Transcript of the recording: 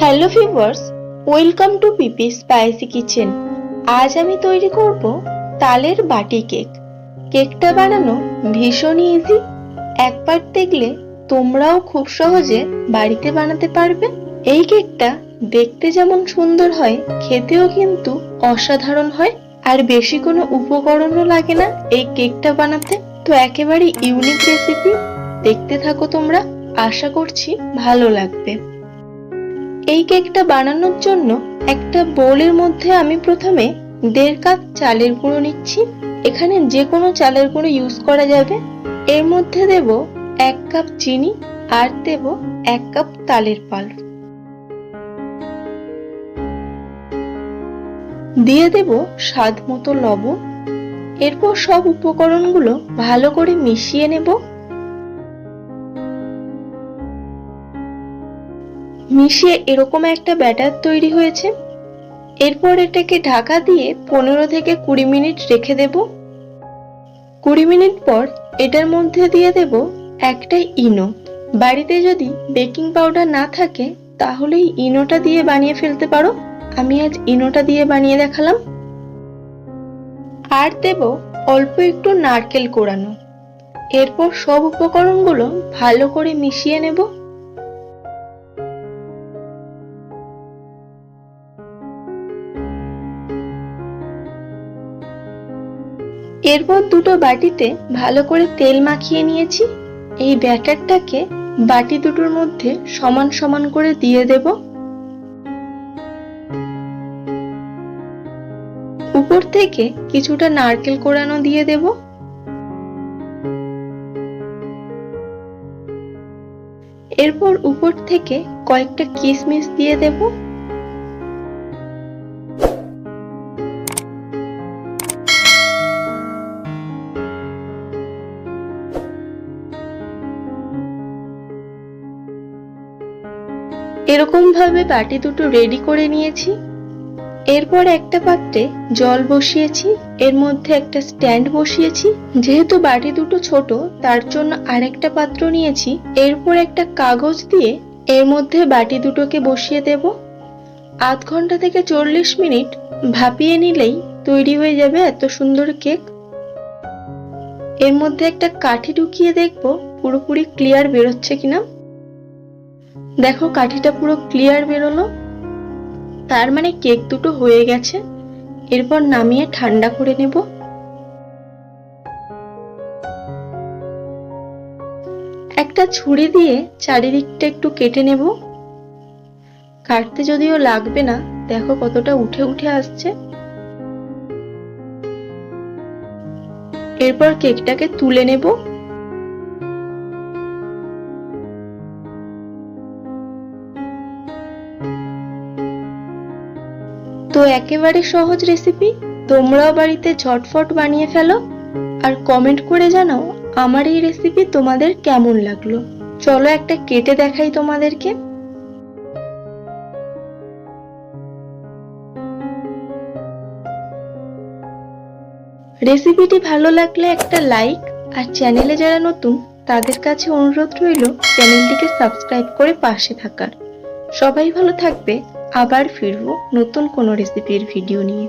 Hello viewers welcome to PP spicy kitchen আজ আমি তৈরি করব তালের বাটি কেক। কেকটা বানানো ভীষণই ইজি একবার দেখলে তোমরাও খুব সহজে বাড়িতে বানাতে পারবে। এই কেকটা দেখতে যেমন সুন্দর হয়, খেতেও কিন্তু অসাধারণ হয়। আর বেশি কোনো উপকরণও লাগে না এই কেকটা বানাতে। তো একেবারে ইউনিক রেসিপি দেখতে থাকো তোমরা। আশা করছি ভালো লাগবে। এই কেকটা বানানোর জন্য একটা বোলের মধ্যে আমি প্রথমে দেড় কাপ চালের গুঁড়ো নিচ্ছি। এখানে যে কোনো চালের গুঁড়ো ইউজ করা যাবে। এর মধ্যে দেব এক কাপ চিনি আর দেব এক কাপ তালের পাল। দিয়ে দেব স্বাদ মতো লবণ। এরপর সব উপকরণগুলো ভালো করে মিশিয়ে নেব। মিশিয়ে এরকম একটা ব্যাটার তৈরি হয়েছে। এরপর এটাকে ঢাকা দিয়ে পনেরো থেকে কুড়ি মিনিট রেখে দেব। কুড়ি মিনিট পর এটার মধ্যে দিয়ে দেব একটা ইনো। বাড়িতে যদি বেকিং পাউডার না থাকে, তাহলে ইনোটা দিয়ে বানিয়ে ফেলতে পারো। আমি আজ ইনোটা দিয়ে বানিয়ে দেখালাম। আর দেব অল্প একটু নারকেল কোড়ানো এরপর সব উপকরণগুলো ভালো করে মিশিয়ে নেব। এরপর দুটো বাটিতে ভালো করে তেল মাখিয়ে নিয়েছি। এই ব্যাটারটাকে বাটি দুটোর মধ্যে সমান সমান করে দিয়ে দেব। উপর থেকে কিছুটা নারকেল কোড়ানো দিয়ে দেব। এরপর উপর থেকে কয়েকটা কিশমিশ দিয়ে দেবো। এরকম ভাবে বাটি দুটো রেডি করে নিয়েছি। এরপর একটা পাত্রে জল বসিয়েছি, এর মধ্যে একটা স্ট্যান্ড বসিয়েছি। যেহেতু বাটি দুটো ছোট, তার জন্য আরেকটা পাত্র নিয়েছি। এরপর একটা কাগজ দিয়ে এর মধ্যে বাটি দুটোকে বসিয়ে দেব। আধ ঘণ্টা থেকে চল্লিশ মিনিট ভাপিয়ে নিলেই তৈরি হয়ে যাবে এত সুন্দর কেক। এর মধ্যে একটা কাঠি ঢুকিয়ে দেখব, পুরোপুরি ক্লিয়ার বেরোচ্ছে কিনা। দেখো কাঠিটা পুরো ক্লিয়ার বেরোলো। তার মানে কেক দুটো হয়ে গেছে। এরপর নামিয়ে ঠান্ডা করে নেব। একটা ছুরি দিয়ে চারিদিকটা একটু কেটে নেব। কাটতে যদিও লাগবে না, দেখো কতটা উঠে উঠে আসছে। এরপর কেকটাকে তুলে নেব। তো একেবারে সহজ রেসিপি তোমরাও বাড়িতে ঝটফট বানিয়ে ফেলো। আর কমেন্ট করে জানাও আমার এই রেসিপি তোমাদের কেমন লাগল। চলো একটা কেটে দেখাই তোমাদেরকে। রেসিপিটি ভালো লাগলে একটা লাইক আর চ্যানেলে যারা নতুন, তাদের কাছে অনুরোধ রইল চ্যানেলটিকে সাবস্ক্রাইব করে পাশে থাকার। সবাই ভালো থাকবে। আবার ফিরবো নতুন কোনো রেসিপির ভিডিও নিয়ে।